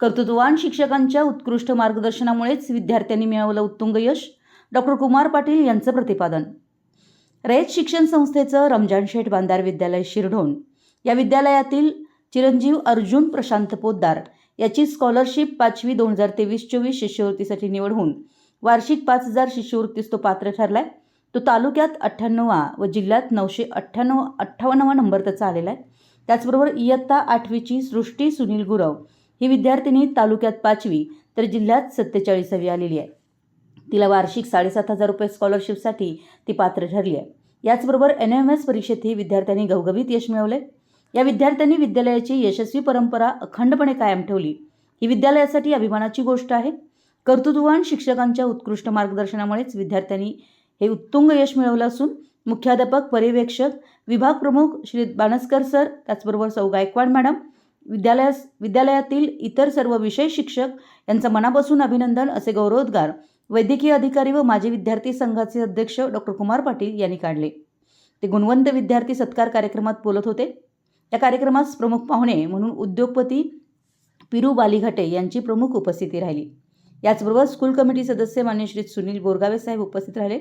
कर्तृत्ववान शिक्षकांच्या उत्कृष्ट मार्गदर्शनामुळेच विद्यार्थ्यांनी मिळवलं उत्तुंग यश. डॉक्टर कुमार पाटील यांचं प्रतिपादन. रयत शिक्षण संस्थेचं रमजान शेठ बांधार विद्यालय शिरढोण. या विद्यालयातील चिरंजीव अर्जुन प्रशांत पोद्दार याची स्कॉलरशिप पाचवी दोन हजार तेवीस चोवीस शिष्यवृत्तीसाठी निवड होऊन वार्षिक पाच हजार शिष्यवृत्तीस तो पात्र ठरला आहे तो तालुक्यात अठ्ठ्याण्णवा व जिल्ह्यात नऊशे अठ्ठ्याण्णव अठ्ठावन्नवा नंबर त्याचा आलेला आहे. त्याचबरोबर इयत्ता आठवीची सृष्टी सुनील गुरव ही विद्यार्थिनी तालुक्यात पाचवी तर जिल्ह्यात सत्तेचाळीसावी आलेली आहे. तिला वार्षिक साडेसात हजार रुपये स्कॉलरशिपसाठी ती पात्र ठरली आहे. याचबरोबर एन एम एस परीक्षेत ही विद्यार्थ्यांनी घवघवीत यश मिळवले या विद्यार्थ्यांनी विद्यालयाची यशस्वी परंपरा अखंडपणे कायम ठेवली. ही विद्यालयासाठी अभिमानाची गोष्ट आहे. कर्तृत्ववान शिक्षकांच्या उत्कृष्ट मार्गदर्शनामुळेच विद्यार्थ्यांनी हे उत्तुंग यश मिळवलं असून मुख्याध्यापक पर्यवेक्षक विभाग प्रमुख श्री बाणस्कर सर त्याचबरोबर सौ गायकवाड मॅडम विद्यालयास विद्यालयातील इतर सर्व विषय शिक्षक यांचं मनापासून अभिनंदन असे गौरवोद्गार वैद्यकीय अधिकारी व माजी विद्यार्थी संघाचे अध्यक्ष डॉक्टर कुमार पाटील यांनी काढले. ते गुणवंत विद्यार्थी सत्कार कार्यक्रमात बोलत होते. या कार्यक्रमास प्रमुख पाहुणे म्हणून उद्योगपती पिरू बालिघाटे यांची प्रमुख उपस्थिती राहिली. याचबरोबर स्कूल कमिटी सदस्य मान्य श्री सुनील बोरगावे साहेब उपस्थित राहिले.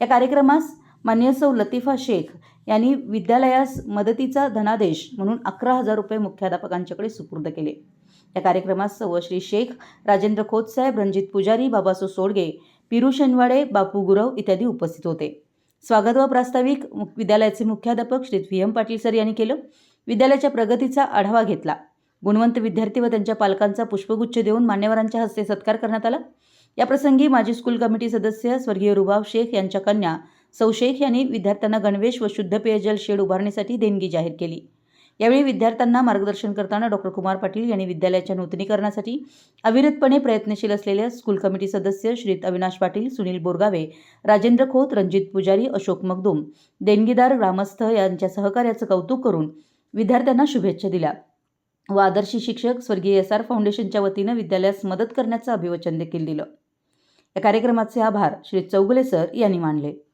या कार्यक्रमास मान्य सौ लतिफा शेख यांनी विद्यालयास मदतीचा धनादेश म्हणून अकरा हजार रुपये मुख्याध्यापकांच्याकडे सुपूर्द केले. या कार्यक्रमात सौ श्री शेख राजेंद्र खोतसाहेब रणजित पुजारी बाबासो सोडगे पिरू शनवाडे बापू गुरव इत्यादी उपस्थित होते. स्वागत व प्रास्ताविक विद्यालयाचे मुख्याध्यापक Shri V. M. Patil sir यांनी केलं. विद्यालयाच्या प्रगतीचा आढावा घेतला. गुणवंत विद्यार्थी व त्यांच्या पालकांचा पुष्पगुच्छ देऊन मान्यवरांच्या हस्ते सत्कार करण्यात आला. याप्रसंगी माजी स्कूल कमिटी सदस्य स्वर्गीय रुबाब शेख यांच्या कन्या सौ शेख यांनी विद्यार्थ्यांना गणवेश व शुद्ध पेयजल शेड उभारण्यासाठी देणगी जाहीर केली. यावेळी विद्यार्थ्यांना मार्गदर्शन करताना डॉक्टर कुमार पाटील यांनी विद्यालयाच्या नूतनीकरणासाठी अविरतपणे प्रयत्नशील असलेल्या स्कूल कमिटी सदस्य श्रीत अविनाश पाटील सुनील बोरगावे राजेंद्र खोत रणजित पुजारी अशोक मगदूम देणगीदार ग्रामस्थ यांच्या सहकार्याचं कौतुक करून विद्यार्थ्यांना शुभेच्छा दिल्या. व आदर्शी शिक्षक स्वर्गीय एस आर फाउंडेशनच्या वतीनं विद्यालयास मदत करण्याचं अभिवचन देखील दिलं. या कार्यक्रमाचे आभार श्री चौगुले सर यांनी मानले.